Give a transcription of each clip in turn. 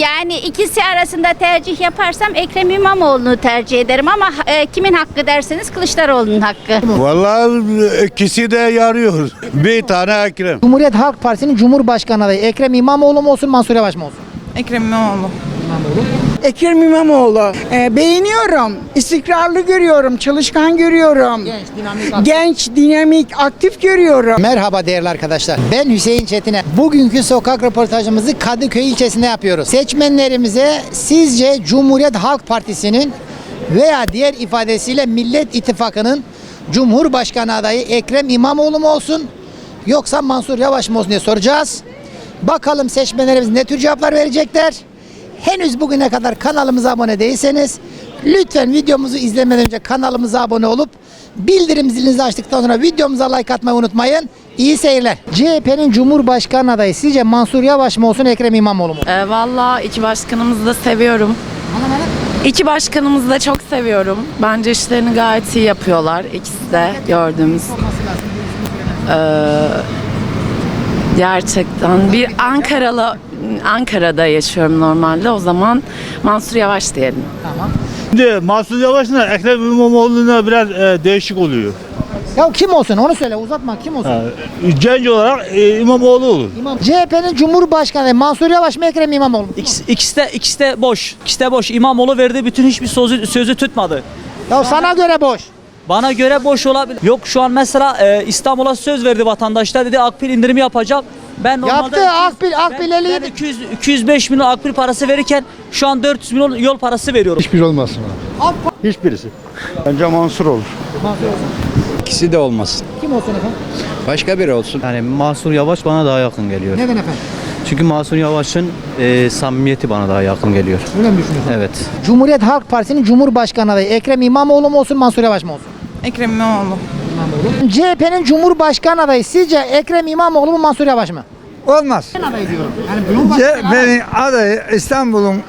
Yani ikisi arasında tercih yaparsam Ekrem İmamoğlu'nu tercih ederim ama e, kimin hakkı derseniz Kılıçdaroğlu'nun hakkı. Vallahi ikisi de yarıyor. Bir tane Ekrem. Cumhuriyet Halk Partisi'nin Cumhurbaşkanı adayı Ekrem İmamoğlu mu olsun Mansur Yavaş mı olsun? Ekrem İmamoğlu. Ekrem İmamoğlu. Ee, beğeniyorum. İstikrarlı görüyorum. Çalışkan görüyorum. Genç, dinamik, Genç, dinamik, aktif görüyorum. Merhaba değerli arkadaşlar. Ben Hüseyin Çetiner. Bugünkü sokak röportajımızı Kadıköy ilçesinde yapıyoruz. Seçmenlerimize sizce Cumhuriyet Halk Partisi'nin veya diğer ifadesiyle Millet İttifakı'nın Cumhurbaşkanı adayı Ekrem İmamoğlu mu olsun yoksa Mansur Yavaş mı olsun diye soracağız. Bakalım seçmenlerimiz ne tür cevaplar verecekler. Henüz bugüne kadar kanalımıza abone değilseniz lütfen videomuzu izlemeden önce kanalımıza abone olup bildirim zilinizi açtıktan sonra videomuza like atmayı unutmayın. İyi seyirler. CHP'nin Cumhurbaşkanı adayı sizce Mansur Yavaş mı olsun Ekrem İmamoğlu mu? Ee, Valla iki başkanımızı da seviyorum. İki başkanımızı da çok seviyorum. Bence işlerini gayet iyi yapıyorlar. İkisi de gördüğümüz. Ee, gerçekten bir Ankaralı Ankara'da yaşıyorum normalde. O zaman Mansur Yavaş diyelim. Şimdi Mansur Yavaş'la Ekrem İmamoğlu'na biraz e, değişik oluyor. Ya kim olsun onu söyle uzatma kim olsun? Ha, genç olarak e, İmamoğlu olur. İmam. CHP'nin Cumhurbaşkanı Mansur Yavaş mı Ekrem İmamoğlu mu? İkisi, ikisi de ikisi de boş. İkisi de boş. İmamoğlu verdi bütün hiçbir sözü, sözü tutmadı. Ya sana göre boş. Bana göre boş olabilir. Yok şu an mesela e, İstanbul'a söz verdi vatandaşlar dedi Akbil indirimi yapacağım. Ben normalde Yaptı, 200 Akbil- Akbil ben, 57 ben 200 205 milyon Akbil parası verirken şu an 400 milyon yol parası veriyorum. Hiçbir olmasın. Hiçbirisi. Bence Mansur olur. İkisi de olmasın. Kim olsun efendim? Başka biri olsun. Yani Mansur Yavaş bana daha yakın geliyor. Neden efendim? Çünkü Mansur Yavaş'ın e, samimiyeti bana daha yakın geliyor. Öyle mi düşünüyorsun? Evet. Cumhuriyet Halk Partisi'nin Cumhurbaşkanı adayı Ekrem İmamoğlu mu olsun Mansur Yavaş mı olsun? Ekrem İmamoğlu. CHP'nin Cumhurbaşkanı adayı sizce Ekrem İmamoğlu mu Mansur Yavaş mı? Olmaz. Ben adayı diyorum. Yani Cumhurbaşkanı. CHP'nin adayı İstanbul'un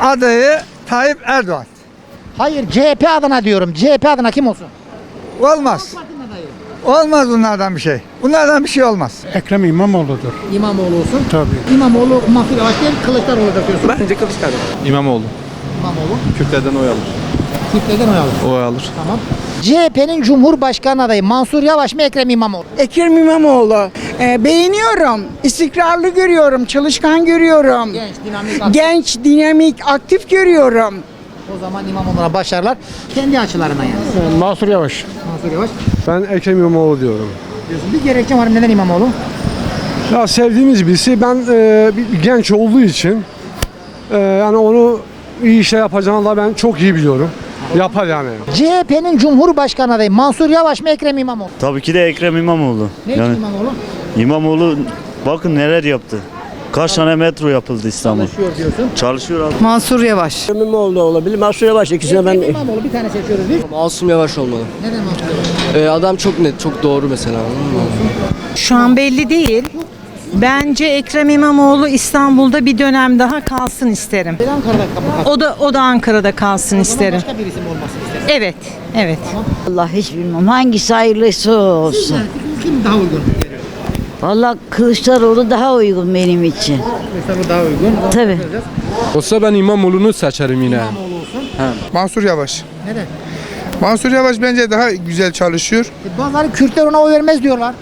adayı Tayyip Erdoğan. Hayır CHP adına diyorum. CHP adına kim olsun? Olmaz. Olmaz bunlardan bir şey. Bunlardan bir şey olmaz. Ekrem İmamoğlu'dur. İmamoğlu olsun. Tabii. İmamoğlu Mansur Yavaş değil Kılıçdaroğlu da diyorsun. Bence Kılıçdaroğlu. İmamoğlu. İmamoğlu. Kürtlerden oy alır. Kürtlerden oy alır. Oy alır. Tamam. CHP'nin Cumhurbaşkanı adayı Mansur Yavaş mı Ekrem İmamoğlu? Ekrem İmamoğlu. Ee, beğeniyorum. İstikrarlı görüyorum. Çalışkan görüyorum. Genç, dinamik, Genç, dinamik, aktif görüyorum. O zaman İmamoğlu'na başarılar. Kendi açılarına yani. Mansur Yavaş. Mansur Yavaş. Ben Ekrem İmamoğlu diyorum. Diyorsun. Bir gerekçe var. Neden İmamoğlu? Ya sevdiğimiz birisi. Ben e, bir, bir genç olduğu için e, yani onu iyi işler yapacağını da ben çok iyi biliyorum. Yapar yani. CHP'nin Cumhurbaşkanı adayı Mansur Yavaş mı Ekrem İmamoğlu? Tabii ki de Ekrem İmamoğlu. Ne için yani İmamoğlu? İmamoğlu bakın neler yaptı. Kaç tane metro yapıldı İstanbul. Çalışıyor diyorsun. Çalışıyor abi. Mansur Yavaş. İmamoğlu olabilir. Mansur Yavaş ikisine ben... Ekrem İmamoğlu bir tane seçiyoruz biz. Masum Yavaş olmalı. Neden Mansur Yavaş? Ee, adam çok net, çok doğru mesela. Şu an belli değil. Bence Ekrem İmamoğlu İstanbul'da bir dönem daha kalsın isterim. Ankara'da O da o da Ankara'da kalsın isterim. Başka birisi mi olmasını isterim? Evet, evet. Allah hiç bilmem hangisi hayırlısı olsun. Kim daha uygun? Vallahi Kılıçdaroğlu daha uygun benim için. Mustafa daha uygun. Tabii. Olsa ben İmamoğlu'nu seçerim yine. Mansur Yavaş. Neden? Mansur Yavaş bence daha güzel çalışıyor. E, Bazıları Kürtler ona oy vermez diyorlar.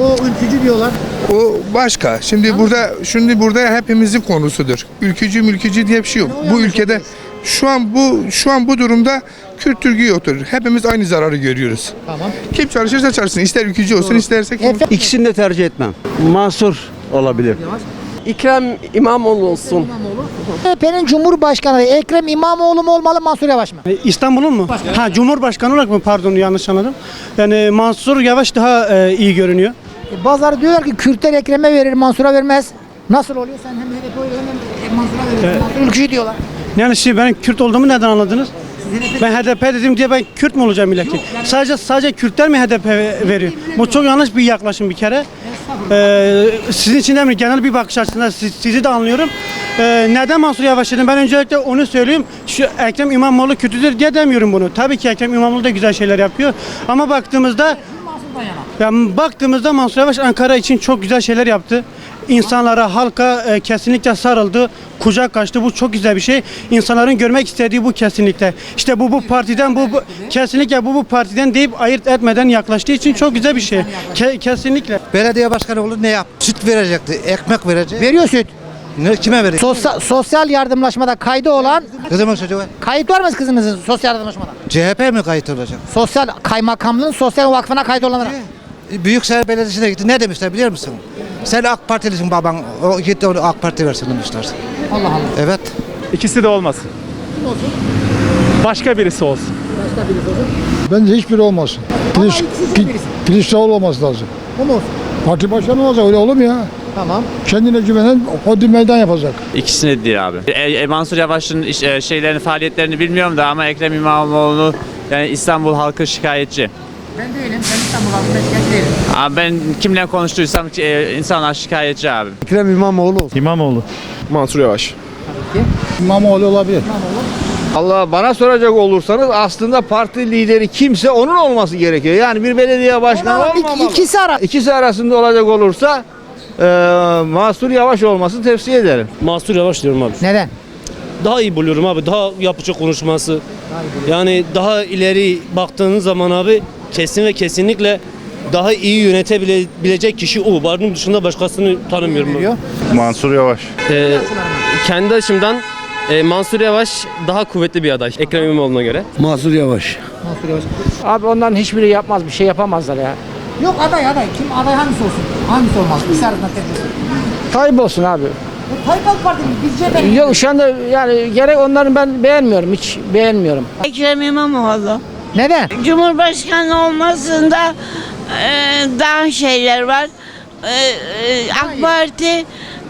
O ülkücü diyorlar. O başka. Şimdi burada şimdi burada hepimizin konusudur. Ülkücü mülkücü diye bir şey yok. Bu ülkede şu an bu şu an bu durumda Kürt Türk'ü oturur. Hepimiz aynı zararı görüyoruz. Tamam. Kim çalışırsa çalışsın. İster ülkücü olsun, isterse kim Efendim? İkisini de tercih etmem. Mansur olabilir. Ekrem İmamoğlu olsun. CHP'nin Cumhurbaşkanı Ekrem İmamoğlu mu olmalı Mansur Yavaş mı? İstanbul'un mu? Ha Cumhurbaşkanı olarak mı? Pardon yanlış anladım. Yani Mansur Yavaş daha e, iyi görünüyor. E, bazıları diyorlar ki Kürtler Ekrem'e verir Mansur'a vermez. Nasıl oluyor? Sen hem HDP oy veriyorsun hem Mansur'a veriyorsun. Mansur ülkücü diyorlar. Yani şey ben Kürt olduğumu neden anladınız? Ben HDP dedim diye ben Kürt mü olacağım milleti? Sadece sadece Kürtler mi HDP veriyor? Bu çok yanlış bir yaklaşım bir kere. Ee, sizin için de mi? Genel bir bakış açısından siz- sizi de anlıyorum. Ee, neden Mansur Yavaş dedim? Ben öncelikle onu söyleyeyim. Şu Ekrem İmamoğlu kötüdür diye demiyorum bunu. Tabii ki Ekrem İmamoğlu da güzel şeyler yapıyor. Ama baktığımızda yani baktığımızda Mansur Yavaş Ankara için çok güzel şeyler yaptı. insanlara, halka e, kesinlikle sarıldı, kucak açtı. Bu çok güzel bir şey. İnsanların görmek istediği bu kesinlikle. İşte bu bu partiden bu, bu kesinlikle bu bu partiden deyip ayırt etmeden yaklaştığı için çok güzel bir şey. Ke- kesinlikle. Belediye başkanı olur ne yap? Süt verecekti, ekmek verecek. Veriyor süt. Ne, kime verecek? Sosyal, sosyal yardımlaşmada kaydı olan Kızımın çocuğu var. kayıt var mı kızınızın sosyal yardımlaşmada? CHP mi kayıt olacak? Sosyal kaymakamlığın sosyal vakfına kayıt olanlara. Büyükşehir Belediyesi'ne gitti. Ne demişler biliyor musun? Sen AK Partilisin baban. O gitti onu AK Parti versin demişler. Allah Allah. Evet. İkisi de olmasın. Başka birisi olsun. Bence hiçbiri olmasın. Ama ikisi birisi. Kılıçdaroğlu olması lazım. O mu olsun? Parti başkanı olacak öyle olur mu ya? Tamam. Kendine güvenen hodri meydan yapacak. İkisini değil abi. E, Mansur Yavaş'ın şeylerini, faaliyetlerini bilmiyorum da ama Ekrem İmamoğlu yani İstanbul halkı şikayetçi. Ben değilim. Ben İstanbul halkında şikayet değilim. Abi ben kimle konuştuysam insanlar şikayetçi abi. Ekrem İmamoğlu. İmamoğlu. Mansur Yavaş. İmamoğlu olabilir. Allah bana soracak olursanız aslında parti lideri kimse onun olması gerekiyor. Yani bir belediye başkanı olmamalı. ikisi ara. İkisi arasında olacak olursa e, Mansur Yavaş olmasını tavsiye ederim. Mansur Yavaş diyorum abi. Neden? Daha iyi buluyorum abi. Daha yapıcı konuşması. Yani daha ileri baktığınız zaman abi kesin ve kesinlikle daha iyi yönetebilecek kişi o. Barının dışında başkasını tanımıyorum. Veriyor. Mansur Yavaş. kendi açımdan e, Mansur Yavaş daha kuvvetli bir aday Ekrem İmamoğlu'na göre. Mansur Yavaş. Mansur Yavaş. Abi onların hiçbiri yapmaz bir şey yapamazlar ya. Yok aday aday. Kim aday hangisi olsun? Hangisi olmaz? İkisi arasında tercih. Tayyip olsun abi. Bu Tayyip AK Parti mi? Biz CHP Yok şu anda yani gerek onların ben beğenmiyorum hiç beğenmiyorum. Ekrem İmamoğlu. Neden? Cumhurbaşkanı olmasında e, daha şeyler var. E, e, AK Parti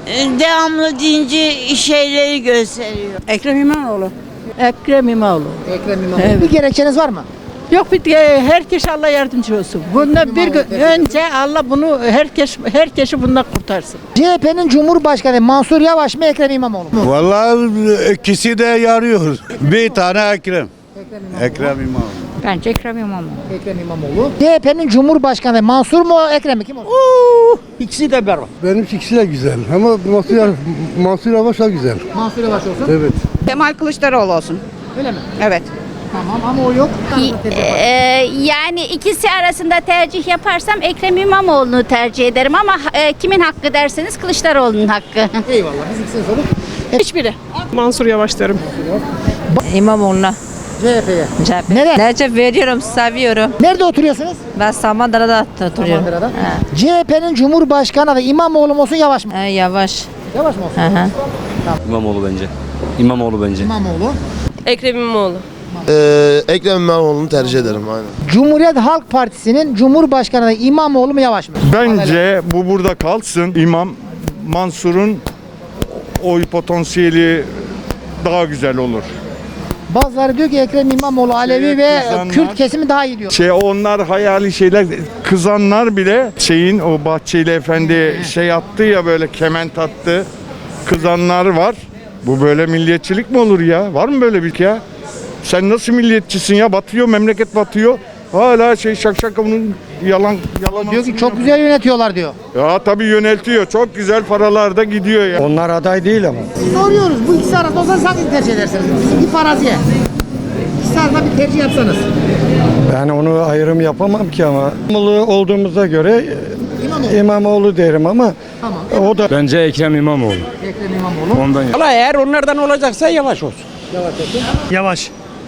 e, devamlı dinci şeyleri gösteriyor. Ekrem İmamoğlu. Ekrem İmamoğlu. Ekrem İmamoğlu. Bir gerekçeniz var mı? Yok bir herkes Allah yardımcı olsun. Bundan bir gün önce Allah bunu herkes herkesi bundan kurtarsın. CHP'nin Cumhurbaşkanı Mansur Yavaş mı Ekrem İmamoğlu mu? Vallahi ikisi de yarıyor. Bir tane Ekrem. Ekrem İmamoğlu. Bence Ekrem İmamoğlu. Ekrem İmamoğlu. CHP'nin Cumhurbaşkanı Mansur mu Ekrem mi? Kim olur? İkisi de berbat. Benim ikisi de güzel ama Mansur, Yavaş- Mansur Yavaş da güzel. Mansur Yavaş olsun. Evet. Kemal Kılıçdaroğlu olsun. Öyle mi? Evet. Tamam ama o yok. Ee, yani ikisi arasında tercih yaparsam Ekrem İmamoğlu'nu tercih ederim ama e, kimin hakkı derseniz Kılıçdaroğlu'nun hakkı. Eyvallah. Biz ikisini. Hiçbiri. Mansur Yavaş derim. İmamoğlu'na. CHP'ye. CHP. Neden? Recep veriyorum, seviyorum. Nerede oturuyorsunuz? Ben Samandıra'da oturuyorum. Samandıra'da. CHP'nin Cumhurbaşkanı adayı İmamoğlu mu olsun Yavaş mı? He, yavaş. Yavaş mı olsun? Hı hı. İmamoğlu bence. İmamoğlu bence. İmamoğlu. Ekrem İmamoğlu. Ekrem İmamoğlu'nu tercih ederim aynen. Cumhuriyet Halk Partisi'nin Cumhurbaşkanı adayı İmamoğlu mu Yavaş mı? Bence bu burada kalsın. İmam Mansur'un oy potansiyeli daha güzel olur. Bazıları diyor ki Ekrem İmamoğlu Alevi ve kızanlar- Kürt kesimi daha iyi diyor. Şey onlar hayali şeyler kızanlar bile şeyin o Bahçeli Efendi şey attı ya böyle kement attı. Kızanlar var. Bu böyle milliyetçilik mi olur ya? Var mı böyle bir şey ya? Sen nasıl milliyetçisin ya? Batıyor memleket batıyor. Hala şey şak şak onun yalan yalan. Diyor ki çok güzel yönetiyorlar diyor. Ya tabii yöneltiyor. Çok güzel paralar da gidiyor ya. Onlar aday değil ama. Soruyoruz bu ikisi arasında olsanız hangisini tercih edersiniz? Bizim bir faraziye. İkisi arasında bir tercih yapsanız. Ben onu ayrım yapamam ki ama. İmamoğlu olduğumuza göre İmamoğlu. İmamoğlu derim ama Tamam. o da Bence Ekrem İmamoğlu. Ekrem İmamoğlu. Ondan Valla eğer onlardan olacaksa yavaş olsun.